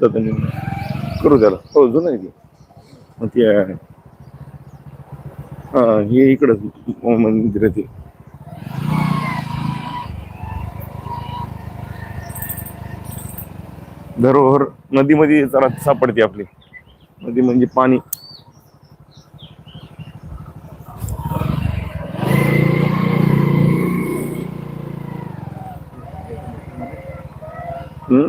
करू करू त्याला. हो जुनं आहे ते. मग ते आहे. हे इकडं मंदिर आहे ते. धरोहर नदीमध्ये सापडते आपली. नदी म्हणजे पाणी हम्म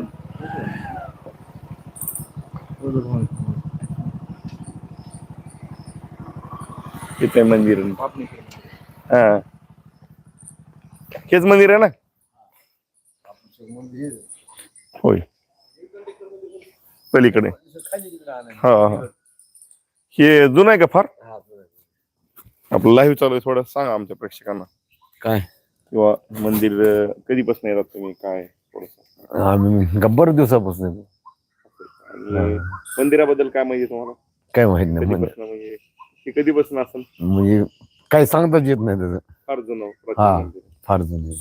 इथे मंदिर. आहे. हा. हेच मंदिर आहे ना? होय. पलीकडे. हा हा. हे जुनं आहे का फार? आपलं लाईव्ह चालू आहे थोडं सांगा आमच्या प्रेक्षकांना. काय? किंवा मंदिर कधीपासून येतात तुम्ही काय? थोडस. आम्ही गब्बर दिवसापासून. मंदिराबद्दल काय माहिती तुम्हाला? काय माहीत नाही म्हणजे? हे कधीपासून असेल म्हणजे काय सांगताच येत नाही त्याचं फार जुनं प्राचीन हा. मंदिर. फार जुने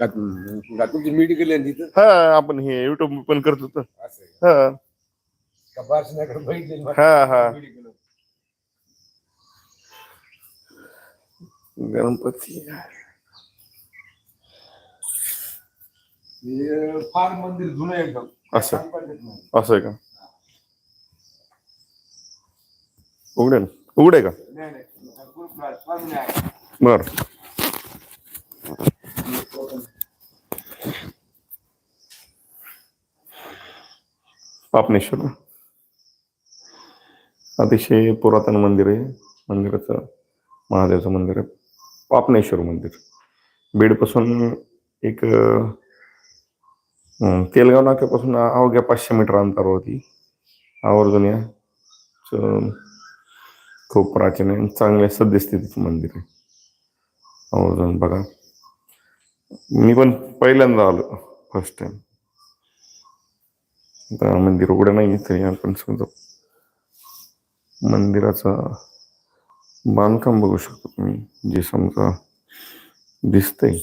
तुमची मीटिंग केली ना तिथं हा आपण हे युट्यूब पण करत असं आहे. हा का बार्शीनाकडे? हा हा meeting केलं. गणपती हे फार मंदिर जुनं आहे एकदम. असं. सांगता येत नाही. असं आहे का? उघडे ना उघडे का? नाही नाही. आहे. बर. पापनेश्वर. अतिशय पुरातन मंदिर आहे. मंदिराचं महादेवचं मंदिर आहे. पापनेश्वर मंदिर. बीडपासून एक अं, तेलगाव नाक्यापासून अवघ्या पाचशे मीटर अंतरावरती आवर्जून या खूप प्राचीन आहे आणि चांगल्या सद्यस्थितीचं मंदिर आहे. आवर्जून बघा. मी पण पहिल्यांदा आलो फर्स्ट टाइम आता मंदिर उघडं नाही तरी आपण समजा मंदिराचं बांधकाम बघू शकतो तुम्ही. जे समजा दिसतंय.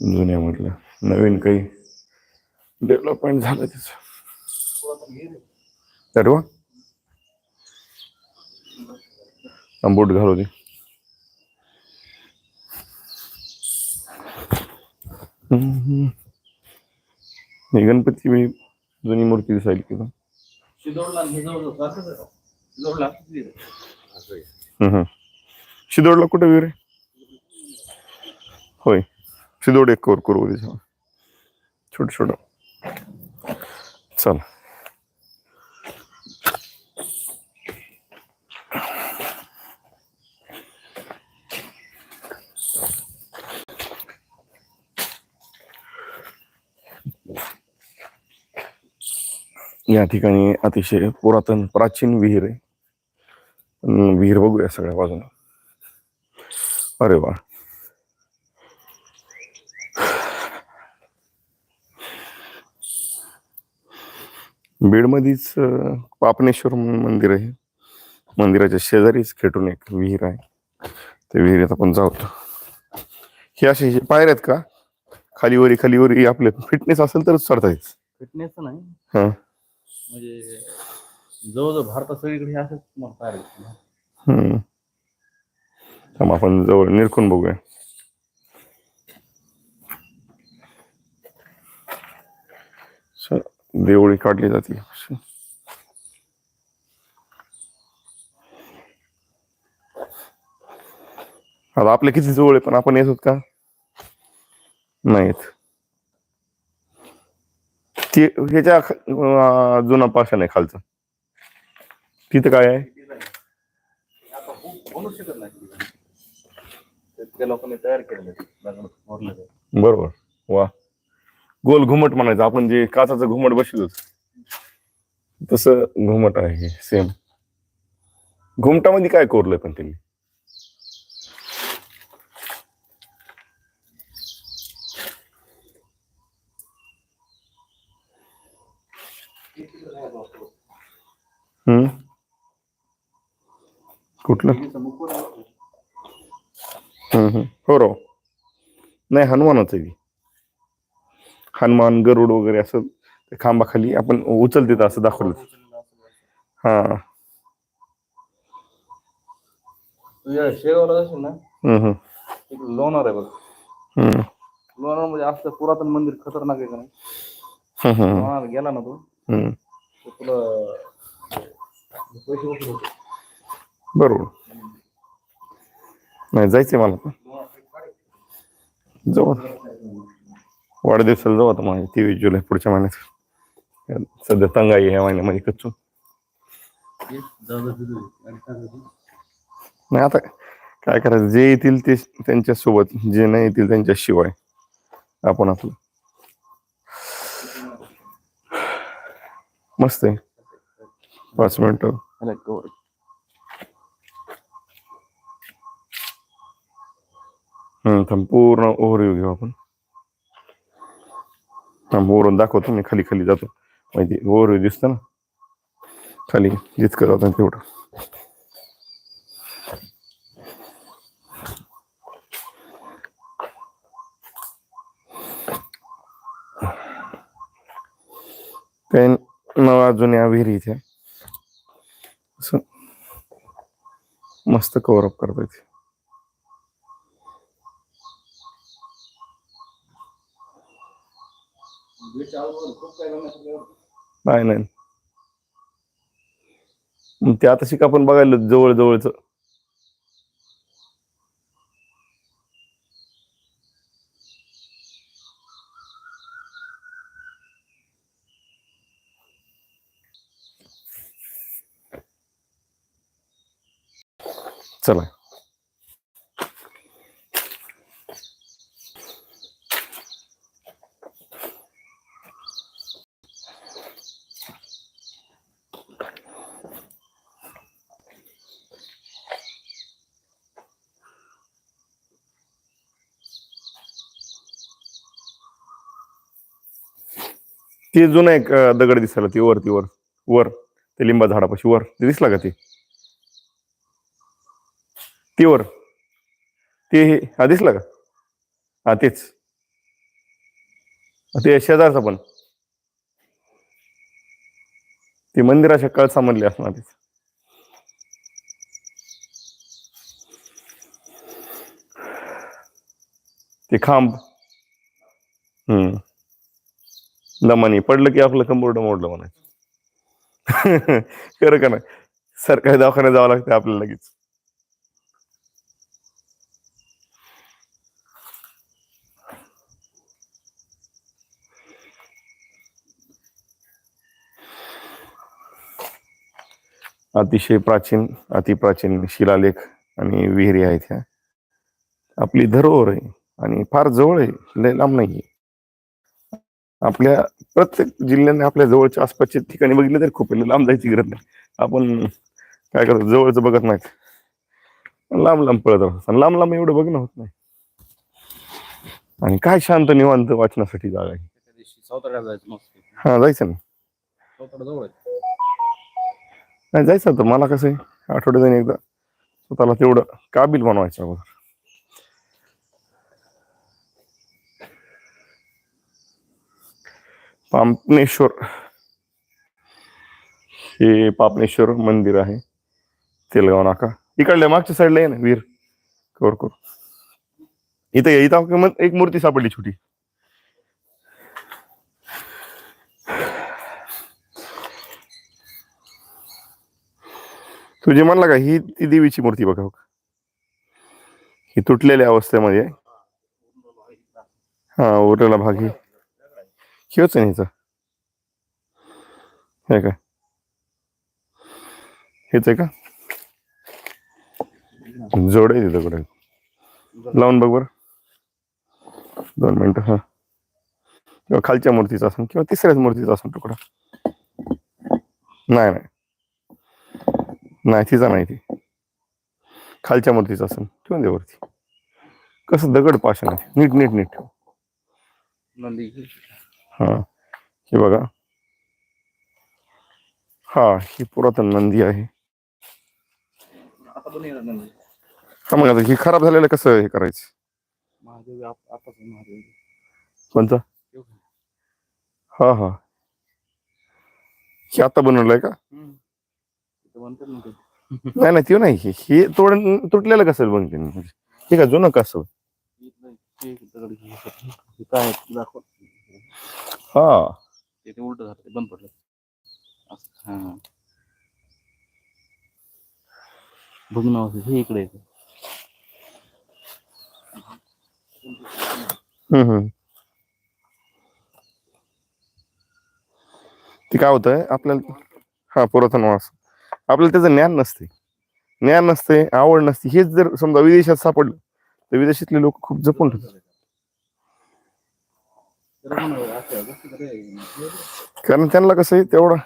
जुन्यामधलं नवीन काही डेव्हलपमेंट झालं त्याचं अरे वा घालू दे गणपती बी जुनी मूर्ती दिसायली किंवा शिदोडला कुठे विरे आहे? होय. शिदोड एक कवर करू उद्या छोट छोट. चल. या ठिकाणी अतिशय पुरातन प्राचीन विहीर आहे. विहीर बघूया सगळ्या बाजूला. अरे वा. बीडमध्येच पापनेश्वर मंदिर आहे. मंदिराच्या शेजारीच खेटून एक विहीर आहे. त्या विहिरीत आपण जाऊ हे असे हे पायऱ्या आहेत का? खालीवरी खालीवरी आपले फिटनेस असेल तरच चढता येत फिटनेस नाही. हा. म्हणजे जवळजवळ भारतात सगळीकडे असंच तुम्हाला भेटतं. हम्म. थांब आपण जवळ निरखून बघूया. देवळी काढली जाते. आता आपल्या किती जवळ आहे पण आपण येत होत का? नाही येत ते ह्याच्या ख- अं, जुना पाषाण आहे खालचं. तिथं काय आहे? आता होऊ- होऊच शकत नाही ते- त्या लोकांनी तयार केलेलं आहे. दगड फोडलेलं आहे. बरोबर. वा. गोल घुमट म्हणायचं. आपण जे काचाचं घुमट बसलो तसं घुमट आहे सेम घुमटामध्ये काय कोरलंय पण त्यांनी? हम्म? कुठलं? हो राव. नाही हनुमानच आहे. ती हनुमान गरुड वगैरे असं खांबाखाली आपण उचलते असं दाखवलं हा. शेगावला लोणार आहे बघ. लोणार म्हणजे असलं पुरातन मंदिर खतरनाक आहे का नाही? लोणार गेला ना तू? तुला पैसे. बरोबर. नाही जायचंय मला पण. जाऊ. आता. वाढदिवसाला जाऊ आता माझ्या तेवीस जुलै पुढच्या महिन्यात. सध्या तंगाई आहे ह्या महिन्यामध्ये कच्चू नाही आता काय करायचं? जे येतील ते त्यांच्यासोबत जे नाही येतील त्यांच्या शिवाय आपण आपलं. मस्त आहे. पाच मिनिट. हम्म थांब पूर्ण ओव्हरव्ह्यू घेऊ आपण. वरून दाखवतो मी खाली खाली जातो. माहिती ओव्हरव्ह्यू दिसतं ना? खाली जितकं जातं तेवढं. काही नवा जुन्या विहिरी इथे. असं मस्त कवरअप करतो करता येते. नाही नाही. मग ते आता शिक आपण बघायला जवळ जवळच चला. ते जुनं एक दगड दिसायला ती वर ती वर वर ते लिंबा झाडापाशी वर ते दिसला का ते? ती वर. ते हा दिसला का? हा तेच. ते शेजारचा पण. ते मंदिराच्या कळ समजले असणार ते ते खांब. हम्म. लमानी. पडलं की आपलं कंबोर्ड मोडलं म्हणायचं खरं का नाही? सरकारी दवाखान्यात जावं लागतं आपल्याला लगेच. अतिशय प्राचीन अतिप्राचीन शिलालेख आणि विहिरी आहेत ह्या. आपली धरोहर आहे आणि फार जवळ आहे. लय लांब नाही आपल्या प्रत्येक जिल्ह्याने आपल्या जवळच्या आसपासच्या ठिकाणी बघितलं तरी खूप. लांब जायची गरज नाही. आपण काय करतो जवळचं बघत नाहीत. लांब लांब पळत राहतो आणि लांब लांब एवढं बघणं होत नाही. आणि काय शांत निवांत वाचण्यासाठी जागा आहे. हा जायचं ना. नाही जायचं तर मला कसं आहे आठवड्यात एकदा स्वतःला तेवढं काबिल बनवायचं अगोदर पापनेश्वर. हे पापनेश्वर मंदिर आहे. तेलगाव नाका. इकडल्या मागच्या साईडला आहे ना वीर. कवर कर. इथं ये, इथं एक मूर्ती सापडली छोटी. तुझे म्हणला का ही ती देवीची मूर्ती बघा बघ. ही तुटलेल्या अवस्थेमध्ये आहे. हा उरलेला भाग ही हेच आहे ना हे काय? हेच आहे का? जोड आहे तिथं कुठे? लावून बघ बरं. दोन मिनटं हा. किंवा खालच्या मूर्तीचा असेल किंवा तिसऱ्याच मूर्तीचा असेल तुकडा. नाही नाही. नाही तिचा नाही ती. खालच्या मूर्तीचा असेल ठेवून दे वरती कसं दगड पाषाण आहे. नीट नीट नीट ठेव. हा. हे बघा. हा ही पुरातन नंदी आहे. हा मग आता ही खराब झालेलं कसं हे करायचं? महादेव कोणचा हा हा. हे आता बनवलंय का? नाही नाही ते नाही. हे- तोड तुटलेलं कसं बनते? हे का जुनं कसं? काय दाखव. हा. ते ते उलट झालं ते बंद पडलं. असं हा. बघ ना असं हे इकडे येतं हम्म हम्म. ते काय होतंय आपल्याला हा पुरातन वास आपल्याला त्याचं ज्ञान नसते. ज्ञान नसते आवड नसते. हेच जर समजा विदेशात सापडलं तर विदेशातले लोक खूप जपून ठेवतात त्याला पण असं गोष्टी करे. कारण त्यांना कसं आहे तेवढं.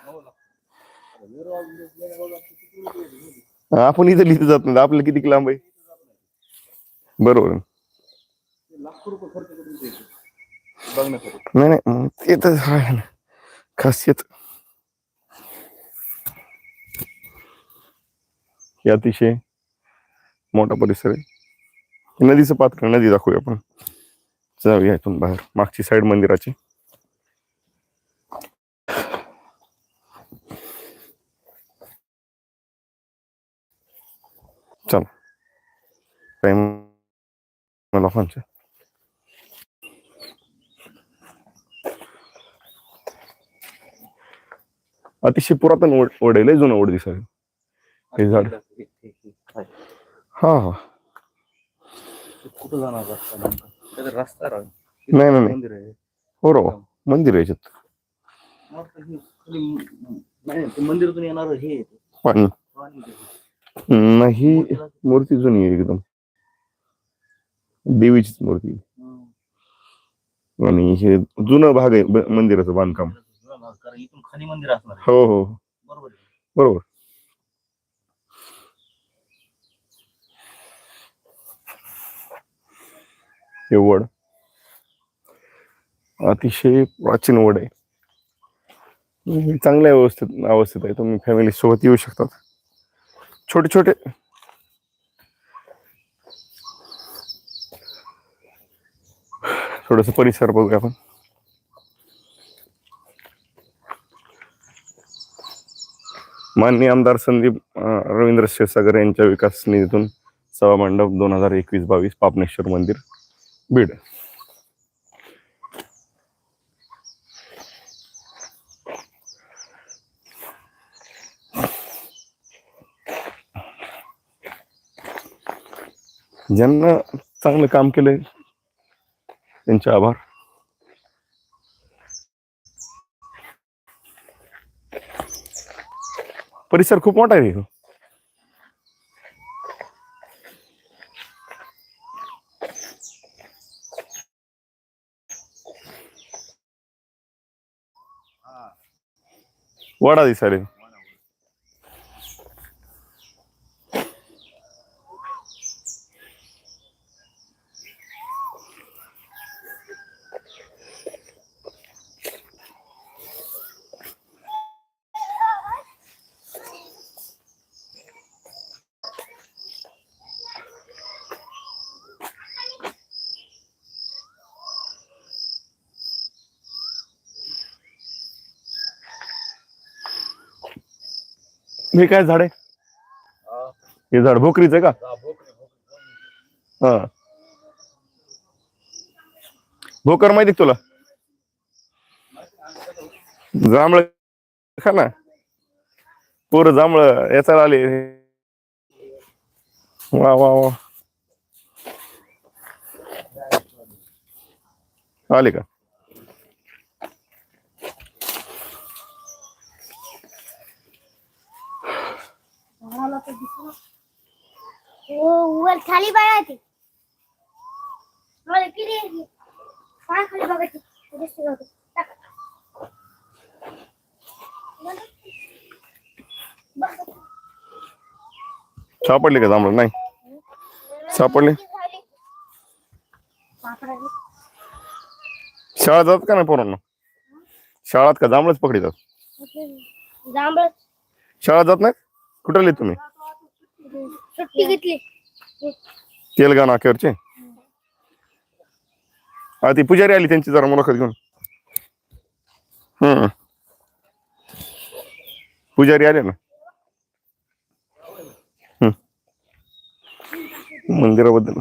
आपण इथं लिहित जात नाही आपल्याला किती लांब आहे? बरोबर. नाही नाही ते तर आहे ना. खासियत. हे अतिशय मोठा परिसर आहे. नदीचं पात्र नदी दाखवूया आपण. जाऊया इथून बाहेर मागची साईड मंदिराची. चल. टाइम लोकांच्या अतिशय पुरातन ओढ ओढ आहे जुनं ओढ दिसायला हे झाड. हे- हे- कुठं जाणार रस्ता राव. नाही, नाही. मंदिर आहे हो रो मंदिर आहे याच्यात मंदिरातून येणार हे. पाणी. नाही. मूर्ती जुनी आहे एकदम देवीचीच मूर्ती. आणि हे जुनं भाग आहे मंदिराचं बांधकाम. हो हो बरोबर हे वड. अतिशय प्राचीन वड आहे. चांगल्या व्यवस्थित अवस्थेत आहे. तुम्ही फॅमिली सोबत येऊ शकतात. छोटे छोटे. थोडस परिसर बघूया आपण. माननीय आमदार संदीप रवींद्र क्षीरसागर यांच्या विकास निधीतून सभा मंडप दोन हजार एकवीस बावीस पापनेश्वर मंदिर. बीड. ज्यांना चांगलं काम केलंय त्यांचे आभार. परिसर खूप मोठा आहे. रे. वडा दिसायला हे काय झाड आहे? हा. झाड भोकरीच आहे का? हा, भोकरी. हा. माहिती तुला? जांभळ खा ना. पोरं जांभळ याचा आले. वा वा वा. आले का मला तर दिसलं. हो वर खाली मला किती? काय दिसते. सापडले का जांभळ? नाही. सापडले. शाळा जातात का नाही पोरांना? शाळात का जांभळच पकडितात जांभळ. शाळा जात नाही? कुठे तुम्ही? सुट्टी घेतली. तेलगा नाक्यावरचे हा ती पुजारी आली त्यांची जरा मुलाखत घेऊन. हम्म. पुजारी आले ना. हम्म. मंदिराबद्दल.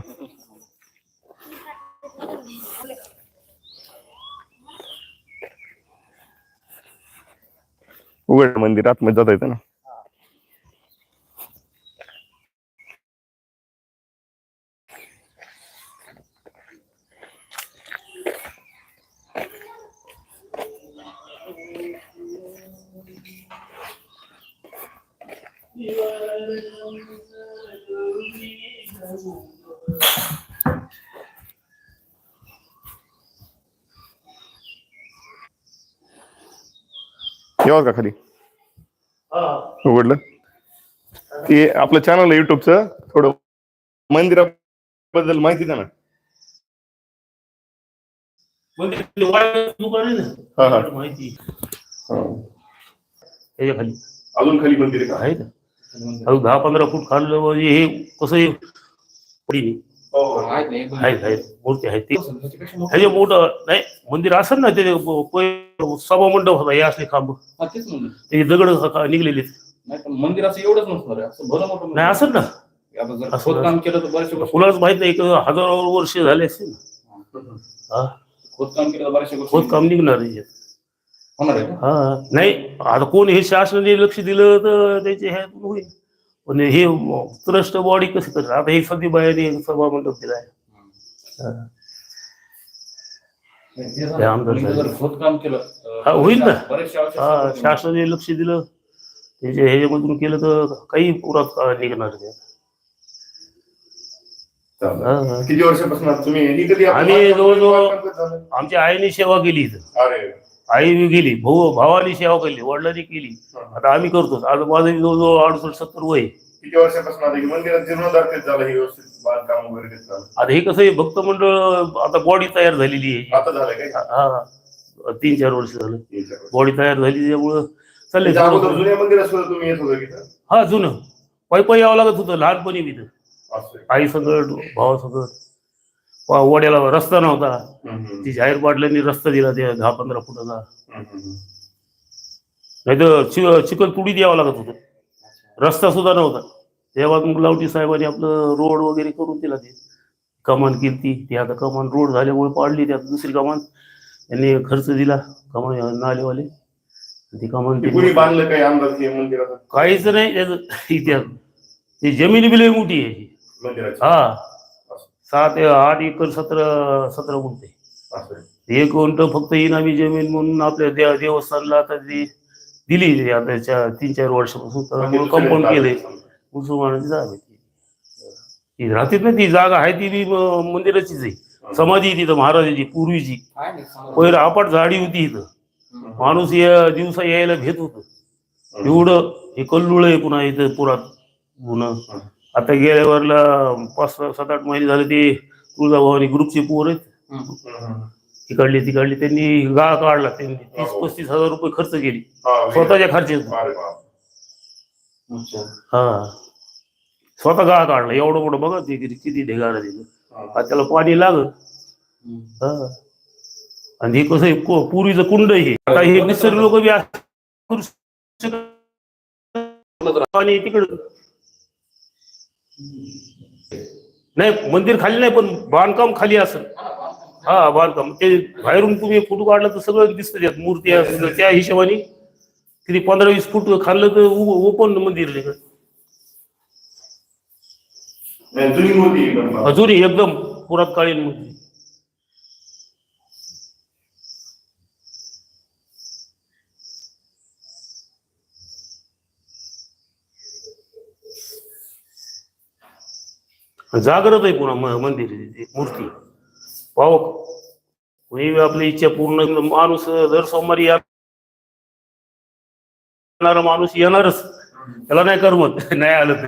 उघड मंदिर आतमध्ये जाता येतं ना. येवा का खाली. उघडलं? ते आपलं चॅनल आहे युट्यूबचं थोडं मंदिराबद्दल माहिती द्या ना. हा, हा. माहिती. हा. अजून खाली मंदिर आहे का? अजून दहा पंधरा फूट खाल्लं म्हणजे हे कसं हे आहेत आहेत मूर्ती आहेत ते. ह्याचे मोठं नाही मंदिर असेल ना ते सभा मंडप होता हे असले खांब. ते दगड निघलेले मंदिर असं एवढंच नसणार नाही असेल ना. खोदकाम कुणालाच माहीत नाही हजारो वर्ष झाले असतील ना. खोदकाम केलं तर बरेचसे वर्ष खोद काम निघणार. होणार आहे का? हा नाही आता कोण हे शासनाने लक्ष दिलं तर त्याचे हे होईल पण हे ट्रस्ट बॉडी कशी करणार आता हे सध्या बायाने सभा मंडप. जर खोदकाम केलं अं, हा, होईल ना. हा शासनाने लक्ष दिलं त्याच्या ह्याच्यामधून केलं तर काही पुरात निघणार नाही. चालेल. हा, हा. किती वर्षापासून तुम्ही ही कधी आपण- आम्ही जवळजवळ- आमच्या आईने सेवा केली इथं अरे आई गेली भाऊ भावाने सेवा केली वडिलांनी केली. आता आम्ही करतो आता माझं जवळजवळ अडुसष्ट सत्तर वय आहे. किती वर्षापासून आता ही मंदिरात जीर्णोद्धार कधी झाला हे व्यवस्थित बांधकाम वगैरे झालं? आता हे कसं आहे भक्त मंडळ आता बॉडी तयार झालेली आहे. आता झालं काय? हा तीन चार वर्ष झालं. तीन चार वर्ष. बॉडी तयार झाली त्यामुळं चालले त्याच्या अगोदर जुन्या मंदिरात सुद्धा तुम्ही येत होता तिथं? हा जुनं. पायी पायी यावं लागत होतं लहानपणी मी असं आहे. आई सगळं भावा सगळं वड्याला रस्ता नव्हता. ती जाहीर पाटलांनी रस्ता दिला त्या दहा पंधरा फुटाचा. नाही तर चिकन तुडी द्यावं लागत होतं. रस्ता सुद्धा नव्हता. तेव्हा मग लावटी साहेबांनी आपलं रोड वगैरे करून दिला ते. कमान केली ती. आता कमान रोड झाल्यामुळे पाडली त्यात दुसरी कमान. त्यांनी खर्च दिला. कमान नालेवाले. ती कमान ते बांधलं हे मंदिराचा काहीच नाही. त्याचं इतिहास. ती जमीन बी लई मोठी आहे. हा. सात आठ एकर सतरा सतरा गुंठे. एक गुंठ फक्त इनामी जमीन म्हणून आपल्या देव देवस्थानला आता ती दिली आता तीन चार वर्षापासून तर कंपाऊंड समजा. मुसलमानाची जागा आहे ती. ती राहतीत ना ती जागा आहे ती बी मंदिराचीच आहे. समाधी तिथं महाराजाची पूर्वीची. पहिलं अपाट झाडी होती इथं. माणूस या दिवसा यायला भेट होत. एवढं हे कल्लुळ आहे पुन्हा इथं पुरात पुन्हा आता गेल्या वरला पाच सहा- सात आठ महिने झाले ते तुळजाभवानी ग्रुपचे पोर आहेत. तिकडली तिकडली त्यांनी गाळ काढला त्यांनी तीस पस्तीस हजार रुपये खर्च केली. हा, स्वतःच्या खर्च. हा. स्वतः गाळ काढला एवढं मोठं बघा ते किती किती ढेगारा दिलं हा. आता त्याला पाणी लागत. हा. आणि हे कसं आहे, पूर्वीचं कुंड हे. आता हे मिसर लोक बी असं करू शकत पाणी तिकडं. नाही मंदिर खाली नाही पण बांधकाम खाली असं हा बांधकाम. ते बाहेरून तुम्ही फोटो काढला तर सगळं दिसतं त्यात. मूर्ती असं त्या हिशोबाने किती पंधरा वीस फूट खाल्लं तर ओपन मंदिर जुनी मूर्ती एकदम. अजूनही एकदम जागृत आहे पुन्हा म- मंदिर मूर्ती. पाव कोणी आपली इच्छा पूर्ण माणूस दर सोमवारी येणारा माणूस येणारच. त्याला नाही करमत. नाही आलं तर.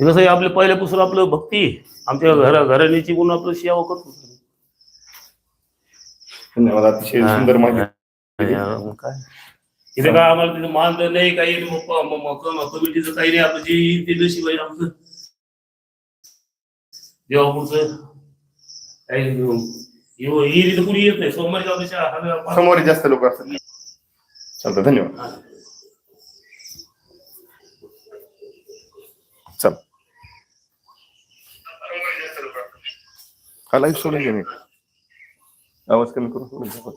हे कसं पहिल्यापासून आपलं भक्ती आमच्या घरा घराण्याची म्हणून आपलं सेवा करतो. धन्यवाद. अतिशय सुंदर माहिती काय? तिथे काय आम्हाला तिथे मानधन नाही काही कमिटीचं काही नाही आपलं जे येईल ते नशीब आहे आमचं. काही येईल तर कुणी येत नाही. सोमवारी जास्त लोक असतात. चालतं धन्यवाद. हा. चल. हा लाईव्ह सोडून घे मी. आवाज कमी करून सोडून घे.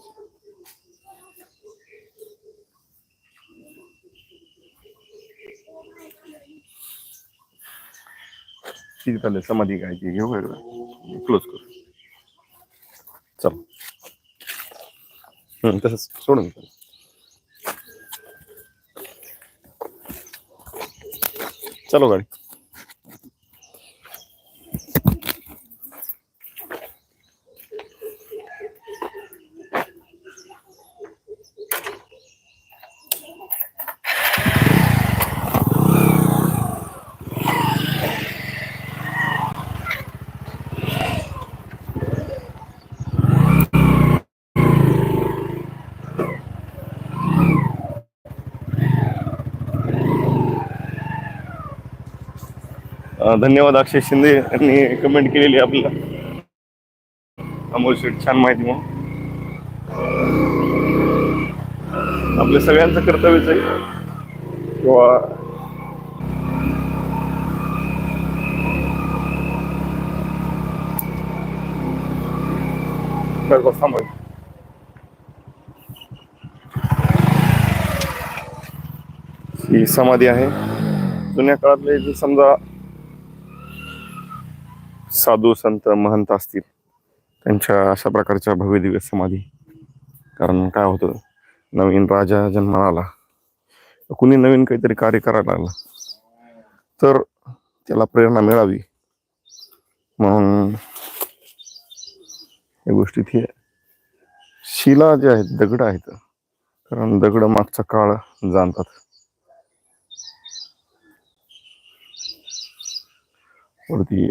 किती चाललंय समाधी काय ती घेऊ क्लोज करू. चल. तसंच. सोडून दे. चलो गाडी. धन्यवाद अक्षय शिंदे यांनी कमेंट केलेली आहे आपल्याला. अमोल शेठ छान माहिती म्हणून. आपल्या सगळ्यांचं कर्तव्यच आहे. किंवा बस ही समाधी आहे. जुन्या काळातले जे समजा साधू संत महंत असतील त्यांच्या अशा प्रकारच्या भव्य दिव्य समाधी. कारण काय होतं नवीन राजा जन्माला आला. कुणी नवीन काहीतरी कार्य करायला लागला तर त्याला प्रेरणा मिळावी. म्हणून या गोष्टीत हे शिला जे आहेत दगड आहेत कारण दगड मागचा काळ जाणतात. वरती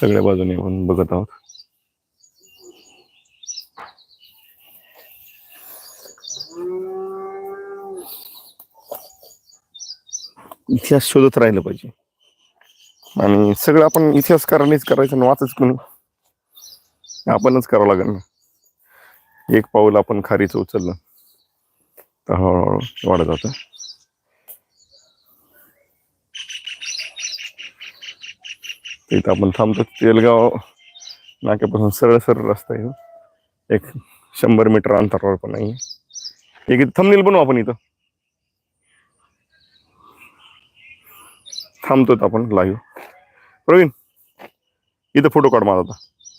सगळ्या बाजूने आपण बघत आहोत. इतिहास शोधत राहिलं पाहिजे. आणि सगळं आपण इतिहासकारांनीच करायचं आणि वाचच कोणी? आपणच करावं लागेल ना. एक पाऊल आपण खारीचं उचललं तर हळूहळू वाढत जातं. इथं आपण थांबतो. तेलगाव नाक्यापासून सरळ सरळ रस्ता आहे. एक शंभर मीटर अंतरावर पण नाही एक थंबनेल बनवू आपण इथं. थांबतो आपण लाईव्ह प्रवीण इथं फोटो काढ माझा आता.